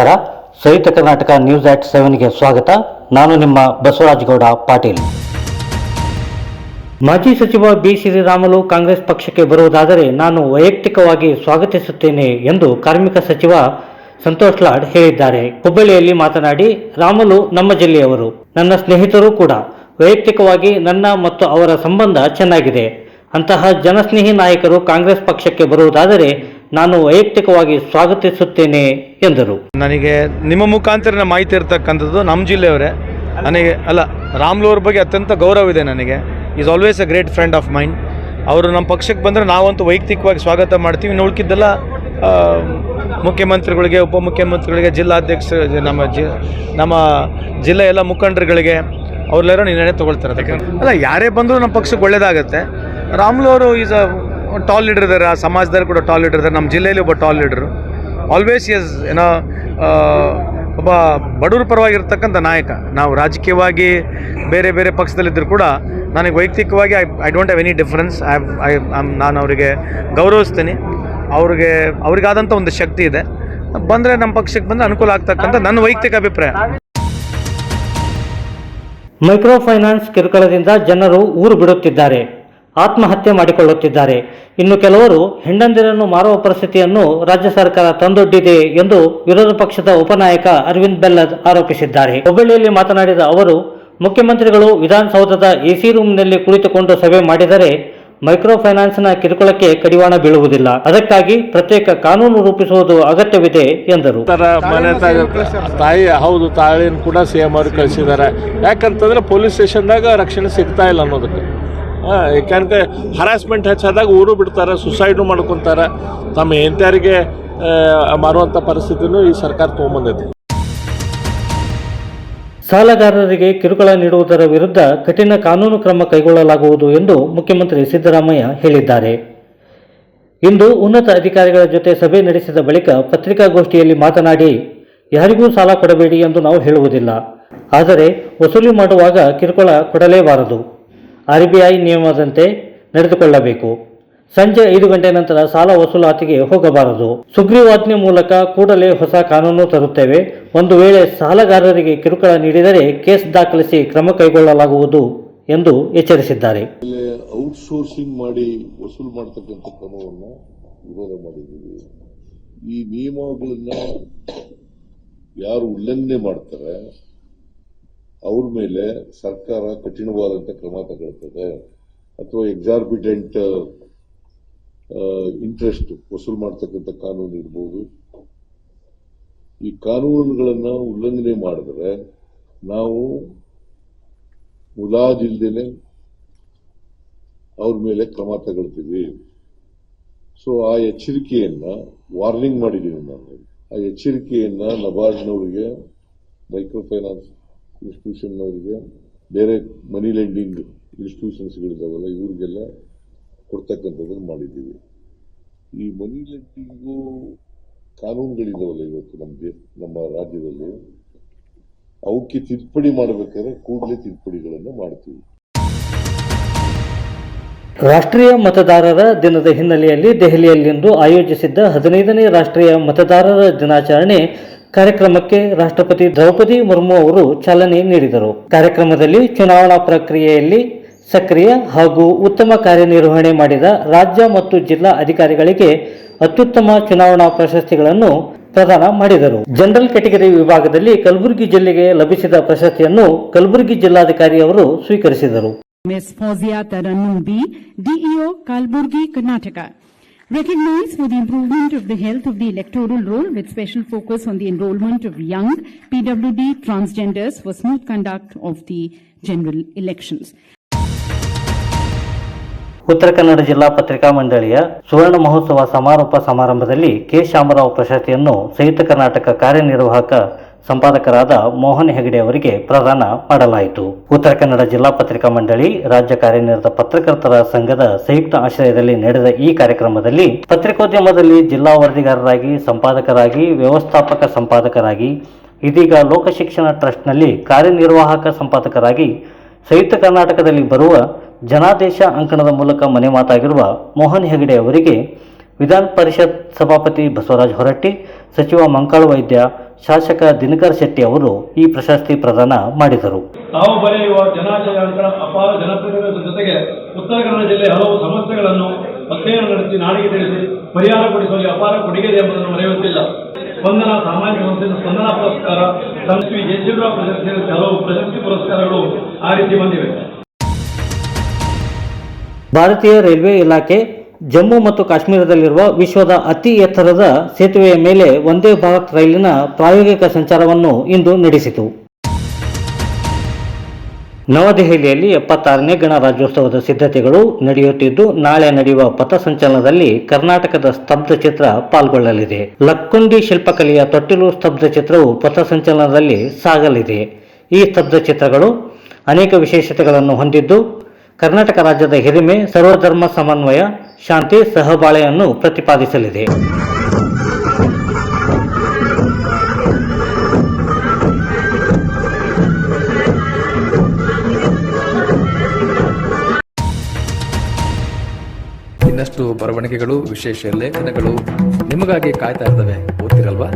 ನಮಸ್ಕಾರ. ಕರ್ನಾಟಕ ನ್ಯೂಸ್ ಆಟ್ ಸೆವೆನ್ಗೆ ಸ್ವಾಗತ. ನಾನು ನಿಮ್ಮ ಬಸವರಾಜ ಗೌಡ ಪಾಟೀಲ್. ಮಾಜಿ ಸಚಿವ ಬಿ ಶ್ರೀರಾಮುಲು ಕಾಂಗ್ರೆಸ್ ಪಕ್ಷಕ್ಕೆ ಬರುವುದಾದರೆ ನಾನು ವೈಯಕ್ತಿಕವಾಗಿ ಸ್ವಾಗತಿಸುತ್ತೇನೆ ಎಂದು ಕಾರ್ಮಿಕ ಸಚಿವ ಸಂತೋಷ್ ಲಾಡ್ ಹೇಳಿದ್ದಾರೆ. ಹುಬ್ಬಳ್ಳಿಯಲ್ಲಿ ಮಾತನಾಡಿ, ರಾಮುಲು ನಮ್ಮ ಜಿಲ್ಲೆಯವರು, ನನ್ನ ಸ್ನೇಹಿತರು ಕೂಡ ವೈಯಕ್ತಿಕವಾಗಿ ನನ್ನ ಮತ್ತು ಅವರ ಸಂಬಂಧ ಚೆನ್ನಾಗಿದೆ. ಅಂತಹ ಜನಸ್ನೇಹಿ ನಾಯಕರು ಕಾಂಗ್ರೆಸ್ ಪಕ್ಷಕ್ಕೆ ಬರುವುದಾದರೆ ನಾನು ವೈಯಕ್ತಿಕವಾಗಿ ಸ್ವಾಗತಿಸುತ್ತೇನೆ ಎಂದರು. ನನಗೆ ನಿಮ್ಮ ಮುಖಾಂತರ ಮಾಹಿತಿ ಇರತಕ್ಕಂಥದ್ದು ನಮ್ಮ ಜಿಲ್ಲೆಯವರೇ. ನನಗೆ ಅಲ್ಲ ರಾಮ್ಲು ಅವ್ರ ಬಗ್ಗೆ ಅತ್ಯಂತ ಗೌರವ ಇದೆ ನನಗೆ. Is always a great friend of mind ಅವರು ನಮ್ಮ ಪಕ್ಷಕ್ಕೆ ಬಂದರೆ ನಾವಂತೂ ವೈಯಕ್ತಿಕವಾಗಿ ಸ್ವಾಗತ ಮಾಡ್ತೀವಿ. ಇನ್ನು ಉಳ್ಕಿದ್ದೆಲ್ಲ ಮುಖ್ಯಮಂತ್ರಿಗಳಿಗೆ, ಉಪಮುಖ್ಯಮಂತ್ರಿಗಳಿಗೆ, ಜಿಲ್ಲಾಧ್ಯಕ್ಷ, ನಮ್ಮ ಜಿ, ನಮ್ಮ ಜಿಲ್ಲೆ ಎಲ್ಲ ಮುಖಂಡರುಗಳಿಗೆ ಅವ್ರೆಲ್ಲರೂ ನಿರ್ಣಯ ತೊಗೊಳ್ತಾರೆ ಅಲ್ಲ, ಯಾರೇ ಬಂದರೂ ನಮ್ಮ ಪಕ್ಷಕ್ಕೆ ಒಳ್ಳೇದಾಗುತ್ತೆ. ರಾಮ್ಲು ಅವರು ಈಸ್ ಅ ಟಾಲ್ ಲೀಡರ್ ಇದ್ದಾರೆ ಆ ಸಮಾಜದಲ್ಲಿ ಕೂಡ ಟಾಲ್ ಲೀಡರ್ ಇದ್ದಾರೆ ನಮ್ಮ ಜಿಲ್ಲೆಯಲ್ಲಿ ಒಬ್ಬ ಟಾಲ್ ಲೀಡರು ಆಲ್ವೇಸ್ ಎಸ್ ಏನೋ ಒಬ್ಬ ಬಡವ್ರ ಪರವಾಗಿರ್ತಕ್ಕಂಥ ನಾಯಕ. ನಾವು ರಾಜಕೀಯವಾಗಿ ಬೇರೆ ಬೇರೆ ಪಕ್ಷದಲ್ಲಿದ್ದರೂ ಕೂಡ ನನಗೆ ವೈಯಕ್ತಿಕವಾಗಿ I I don't have any difference I I ನಾನು ಅವರಿಗೆ ಗೌರವಿಸ್ತೀನಿ. ಅವ್ರಿಗೆ, ಅವ್ರಿಗಾದಂಥ ಒಂದು ಶಕ್ತಿ ಇದೆ. ಬಂದರೆ ನಮ್ಮ ಪಕ್ಷಕ್ಕೆ ಬಂದರೆ ಅನುಕೂಲ ಆಗ್ತಕ್ಕಂಥ ನನ್ನ ವೈಯಕ್ತಿಕ ಅಭಿಪ್ರಾಯ. ಮೈಕ್ರೋ ಫೈನಾನ್ಸ್ ಕಿರುಕುಳದಿಂದ ಜನರು ಊರು ಬಿಡುತ್ತಿದ್ದಾರೆ. ಆತ್ಮಹತ್ಯೆ ಮಾಡಿಕೊಳ್ಳುತ್ತಿದ್ದಾರೆ. ಇನ್ನು ಕೆಲವರು ಹೆಂಡಂದಿರನ್ನು ಮಾರುವ ಪರಿಸ್ಥಿತಿಯನ್ನು ರಾಜ್ಯ ಸರ್ಕಾರ ತಂದೊಡ್ಡಿದೆ ಎಂದು ವಿರೋಧ ಪಕ್ಷದ ಉಪನಾಯಕ ಅರವಿಂದ್ ಬೆಲ್ಲದ್ ಆರೋಪಿಸಿದ್ದಾರೆ. ಹುಬ್ಬಳ್ಳಿಯಲ್ಲಿ ಮಾತನಾಡಿದ ಅವರು, ಮುಖ್ಯಮಂತ್ರಿಗಳು ವಿಧಾನಸೌಧದ ಎಸಿ ರೂಮ್ನಲ್ಲಿ ಕುಳಿತುಕೊಂಡು ಸಭೆ ಮಾಡಿದರೆ ಮೈಕ್ರೋ ಫೈನಾನ್ಸ್ನ ಕಿರುಕುಳಕ್ಕೆ ಕಡಿವಾಣ ಬೀಳುವುದಿಲ್ಲ. ಅದಕ್ಕಾಗಿ ಪ್ರತ್ಯೇಕ ಕಾನೂನು ರೂಪಿಸುವುದು ಅಗತ್ಯವಿದೆ ಎಂದರು. ತಾಯಿ ಹೌದು ತಾಳಿನ ಕೂಡ ಸಿ ಅವರು ಕಳಿಸಿದ್ದಾರೆ. ಯಾಕಂತಂದ್ರೆ ಪೊಲೀಸ್ ಸ್ಟೇಷನ್ದಾಗ ರಕ್ಷಣೆ ಸಿಗ್ತಾ ಇಲ್ಲ ಅನ್ನೋದಕ್ಕೆ. ಯಾಕಂದ್ರೆ ಹರಾಸ್ಮೆಂಟ್ ಹೆಚ್ಚಾದಾಗ ಊರು ಬಿಡ್ತಾರೆ ಸುಸೈಡು ಮಾಡ್ಕೊತಾರೆ. ತಮ್ಮ ಹೆಂಡತಿಯರಿಗೆ ಮಾರುವಂಥ ಪರಿಸ್ಥಿತಿನೂ ಈ ಸರ್ಕಾರ ತೊಗೊಂಬಂದೈತಿ ಸಾಲಗಾರರಿಗೆ ಕಿರುಕುಳ ನೀಡುವುದರ ವಿರುದ್ಧ ಕಠಿಣ ಕಾನೂನು ಕ್ರಮ ಕೈಗೊಳ್ಳಲಾಗುವುದು ಎಂದು ಮುಖ್ಯಮಂತ್ರಿ ಸಿದ್ದರಾಮಯ್ಯ ಹೇಳಿದ್ದಾರೆ. ಇಂದು ಉನ್ನತ ಅಧಿಕಾರಿಗಳ ಜೊತೆ ಸಭೆ ನಡೆಸಿದ ಬಳಿಕ ಪತ್ರಿಕಾಗೋಷ್ಠಿಯಲ್ಲಿ ಮಾತನಾಡಿ, ಯಾರಿಗೂ ಸಾಲ ಕೊಡಬೇಡಿ ಎಂದು ನಾವು ಹೇಳುವುದಿಲ್ಲ. ಆದರೆ, ವಸೂಲಿ ಮಾಡುವಾಗ ಕಿರುಕುಳ ಕೊಡಲೇಬಾರದು. ಆರ್ಬಿಐ ನಿಯಮದಂತೆ ನಡೆದುಕೊಳ್ಳಬೇಕು. ಸಂಜೆ ಐದು ಗಂಟೆ ನಂತರ ಸಾಲ ವಸೂಲಾತಿಗೆ ಹೋಗಬಾರದು. ಸುಗ್ರೀವಾಜ್ಞೆ ಮೂಲಕ ಕೂಡಲೇ ಹೊಸ ಕಾನೂನು ತರುತ್ತೇವೆ. ಒಂದು ವೇಳೆ ಸಾಲಗಾರರಿಗೆ ಕಿರುಕುಳ ನೀಡಿದರೆ ಕೇಸ್ ದಾಖಲಿಸಿ ಕ್ರಮ ಕೈಗೊಳ್ಳಲಾಗುವುದು ಎಂದು ಎಚ್ಚರಿಸಿದ್ದಾರೆ. ಔಟ್ಸೋರ್ಸಿಂಗ್ ಮಾಡಿ ವಸೂಲು ಮಾಡತಕ್ಕಂಥ ಕ್ರಮವನ್ನು ವಿರೋಧ ಮಾಡಿದ್ದೀವಿ. ಈ ನಿಯಮಗಳನ್ನ ಯಾರು ಉಲ್ಲಂಘನೆ ಮಾಡ್ತಾರೆ ಅವ್ರ ಮೇಲೆ ಸರ್ಕಾರ ಕಠಿಣವಾದಂಥ ಕ್ರಮ ತಗೊಳ್ತದೆ. ಅಥವಾ ಎಕ್ಸಾರ್ಬಿಟೆಂಟ್ ಇಂಟ್ರೆಸ್ಟ್ ವಸೂಲ್ ಮಾಡ್ತಕ್ಕಂಥ ಕಾನೂನು ಇರ್ಬೋದು. ಈ ಕಾನೂನುಗಳನ್ನ ಉಲ್ಲಂಘನೆ ಮಾಡಿದ್ರೆ ನಾವು ಮುಲಾಜಿಲ್ದೇನೆ ಅವ್ರ ಮೇಲೆ ಕ್ರಮ ತಗೊಳ್ತೀವಿ. ಸೊ ಆ ಎಚ್ಚರಿಕೆಯನ್ನ ವಾರ್ನಿಂಗ್ ಮಾಡಿದ್ದೀನಿ ನಾನು. ಆ ಎಚ್ಚರಿಕೆಯನ್ನ ನಬಾರ್ಡ್ನವರಿಗೆ ಮೈಕ್ರೋ ಫೈನಾನ್ಸ್ ಇನ್ಸ್ಟಿಟ್ಯೂಷನ್ನವರಿಗೆ ಬೇರೆ ಮನಿ ಲೆಂಡಿಂಗ್ ಇನ್ಸ್ಟಿಟ್ಯೂಷನ್ಸ್ಗಳಿದಾವಲ್ಲ ಇವರಿಗೆಲ್ಲ ಕೊಡ್ತಕ್ಕಂಥದ್ದನ್ನು ಮಾಡಿದ್ದೀವಿ. ಈ ಮನಿ ಲೆಂಡಿಂಗು ಕಾನೂನುಗಳಿದಾವಲ್ಲ ಇವತ್ತು ನಮ್ಮ ನಮ್ಮ ರಾಜ್ಯದಲ್ಲಿ, ಅವಕ್ಕೆ ತಿದ್ದುಪಡಿ ಮಾಡಬೇಕಾದ್ರೆ ಕೂಡಲೇ ತಿದ್ದುಪಡಿಗಳನ್ನು ಮಾಡ್ತೀವಿ. ರಾಷ್ಟ್ರೀಯ ಮತದಾರರ ದಿನದ ಹಿನ್ನೆಲೆಯಲ್ಲಿ ದೆಹಲಿಯಲ್ಲಿಂದು ಆಯೋಜಿಸಿದ್ದ ಹದಿನೈದನೇ ರಾಷ್ಟ್ರೀಯ ಮತದಾರರ ದಿನಾಚರಣೆ ಕಾರ್ಯಕ್ರಮಕ್ಕೆ ರಾಷ್ಟ್ರಪತಿ ದ್ರೌಪದಿ ಮುರ್ಮು ಅವರು ಚಾಲನೆ ನೀಡಿದರು. ಕಾರ್ಯಕ್ರಮದಲ್ಲಿ ಚುನಾವಣಾ ಪ್ರಕ್ರಿಯೆಯಲ್ಲಿ ಸಕ್ರಿಯ ಹಾಗೂ ಉತ್ತಮ ಕಾರ್ಯನಿರ್ವಹಣೆ ಮಾಡಿದ ರಾಜ್ಯ ಮತ್ತು ಜಿಲ್ಲಾ ಅಧಿಕಾರಿಗಳಿಗೆ ಅತ್ಯುತ್ತಮ ಚುನಾವಣಾ ಪ್ರಶಸ್ತಿಗಳನ್ನು ಪ್ರದಾನ ಮಾಡಿದರು. ಜನರಲ್ ಕೆಟಗರಿ ವಿಭಾಗದಲ್ಲಿ ಕಲಬುರಗಿ ಜಿಲ್ಲೆಗೆ ಲಭಿಸಿದ ಪ್ರಶಸ್ತಿಯನ್ನು ಕಲಬುರಗಿ ಜಿಲ್ಲಾಧಿಕಾರಿ ಅವರು ಸ್ವೀಕರಿಸಿದರು. Miss Fouziya Tarannubi, DEO, Kalaburagi Karnataka. Recognized for the improvement of the health of the electoral roll with special focus on the enrollment of young PWD transgenders for smooth conduct of the general elections. Uttara Kannada ಜಿಲ್ಲಾ ಪತ್ರಿಕಾ ಮಂಡಳಿಯ ಸುವರ್ಣ ಮಹೋತ್ಸವ ಸಮಾರೋಪ ಸಮಾರಂಭದಲ್ಲಿ K Shamrao ಪ್ರಶಸ್ತಿಯನ್ನು ಸಂಯುಕ್ತ ಕರ್ನಾಟಕ ಕಾರ್ಯನಿರ್ವಾಹಕ ಸಂಪಾದಕರಾದ ಮೋಹನ್ ಹೆಗಡೆ ಅವರಿಗೆ ಪ್ರದಾನ ಮಾಡಲಾಯಿತು. ಉತ್ತರ ಕನ್ನಡ ಜಿಲ್ಲಾ ಪತ್ರಿಕಾ ಮಂಡಳಿ, ರಾಜ್ಯ ಕಾರ್ಯನಿರತ ಪತ್ರಕರ್ತರ ಸಂಘದ ಸಂಯುಕ್ತ ಆಶ್ರಯದಲ್ಲಿ ನಡೆದ ಈ ಕಾರ್ಯಕ್ರಮದಲ್ಲಿ ಪತ್ರಿಕೋದ್ಯಮದಲ್ಲಿ ಜಿಲ್ಲಾ ವರದಿಗಾರರಾಗಿ, ಸಂಪಾದಕರಾಗಿ, ವ್ಯವಸ್ಥಾಪಕ ಸಂಪಾದಕರಾಗಿ, ಇದೀಗ ಲೋಕಶಿಕ್ಷಣ ಟ್ರಸ್ಟ್ನಲ್ಲಿ ಕಾರ್ಯನಿರ್ವಾಹಕ ಸಂಪಾದಕರಾಗಿ, ಸಂಯುಕ್ತ ಕರ್ನಾಟಕದಲ್ಲಿ ಬರುವ ಜನಾದೇಶ ಅಂಕಣದ ಮೂಲಕ ಮನೆ ಮಾತಾಗಿರುವ ಮೋಹನ್ ಹೆಗಡೆ ಅವರಿಗೆ ವಿಧಾನ ಪರಿಷತ್ ಸಭಾಪತಿ ಬಸವರಾಜ ಹೊರಟ್ಟಿ, ಸಚಿವ ಮಂಕಾಳು ವೈದ್ಯ ಶಾಸಕ ದಿನಕರ್ ಶೆಟ್ಟಿ ಅವರು ಈ ಪ್ರಶಸ್ತಿ ಪ್ರದಾನ ಮಾಡಿದರು. ತಾವು ಬರೆಯುವ ಜನಾಶಯಗಳ ಅಪಾರ ಜನಪ್ರಿಯತೆಗಳ ಜೊತೆಗೆ ಉತ್ತರ ಕನ್ನಡ ಜಿಲ್ಲೆ ಹಲವು ಸಮಸ್ಯೆಗಳನ್ನು ಅಧ್ಯಯನ ನಡೆಸಿ ನಾಡಿಗೆ ತಿಳಿಸಿ ಪರಿಹಾರಗೊಳಿಸುವಲ್ಲಿ ಅಪಾರ ಕೊಡುಗೆ ಇದೆ ಎಂಬುದನ್ನು ಮರೆಯುತ್ತಿಲ್ಲ ಸ್ಪಂದನ ಸಾಮಾಜಿಕ ಸಂಸ್ಥೆಯ ಸ್ಪಂದನ ಪುರಸ್ಕಾರ ಸಂಸ್ಥೆ ಯಶಿರ ಪ್ರಶಸ್ತಿ ಹಲವು ಪ್ರಶಸ್ತಿ ಪುರಸ್ಕಾರಗಳು ಆ ರೀತಿ ಬಂದಿವೆ. ಭಾರತೀಯ ರೈಲ್ವೆ ಇಲಾಖೆ ಜಮ್ಮು ಮತ್ತು ಕಾಶ್ಮೀರದಲ್ಲಿರುವ ವಿಶ್ವದ ಅತಿ ಎತ್ತರದ ಸೇತುವೆಯ ಮೇಲೆ ಒಂದೇ ಭಾರತ್ ರೈಲಿನ ಪ್ರಾಯೋಗಿಕ ಸಂಚಾರವನ್ನು ಇಂದು ನಡೆಸಿತು. ನವದೆಹಲಿಯಲ್ಲಿ ಎಪ್ಪತ್ತಾರನೇ ಗಣರಾಜ್ಯೋತ್ಸವದ ಸಿದ್ಧತೆಗಳು ನಡೆಯುತ್ತಿದ್ದು, ನಾಳೆ ನಡೆಯುವ ಪಥಸಂಚಲನದಲ್ಲಿ ಕರ್ನಾಟಕದ ಸ್ತಬ್ಧ ಚಿತ್ರ ಪಾಲ್ಗೊಳ್ಳಲಿದೆ. ಲಕ್ಕುಂಡಿ ಶಿಲ್ಪಕಲೆಯ ತೊಟ್ಟಿಲು ಸ್ತಬ್ಧ ಚಿತ್ರವು ಪಥಸಂಚಲನದಲ್ಲಿ ಸಾಗಲಿದೆ. ಈ ಸ್ತಬ್ಧ ಚಿತ್ರಗಳು ಅನೇಕ ವಿಶೇಷತೆಗಳನ್ನು ಹೊಂದಿದ್ದು, ಕರ್ನಾಟಕ ರಾಜ್ಯದ ಹಿರಿಮೆ, ಸರ್ವಧರ್ಮ ಸಮನ್ವಯ ಶಾಂತಿ ಸಹಬಾಳೆಯನ್ನು ಪ್ರತಿಪಾದಿಸಲಿದೆ. ಇನ್ನಷ್ಟು ಬರವಣಿಗೆಗಳು ವಿಶೇಷ ಲೇಖನಗಳು ನಿಮಗಾಗಿ ಕಾಯ್ತಾ ಇರ್ತವೆ. ಓದ್ತಿರಲ್ವಾ?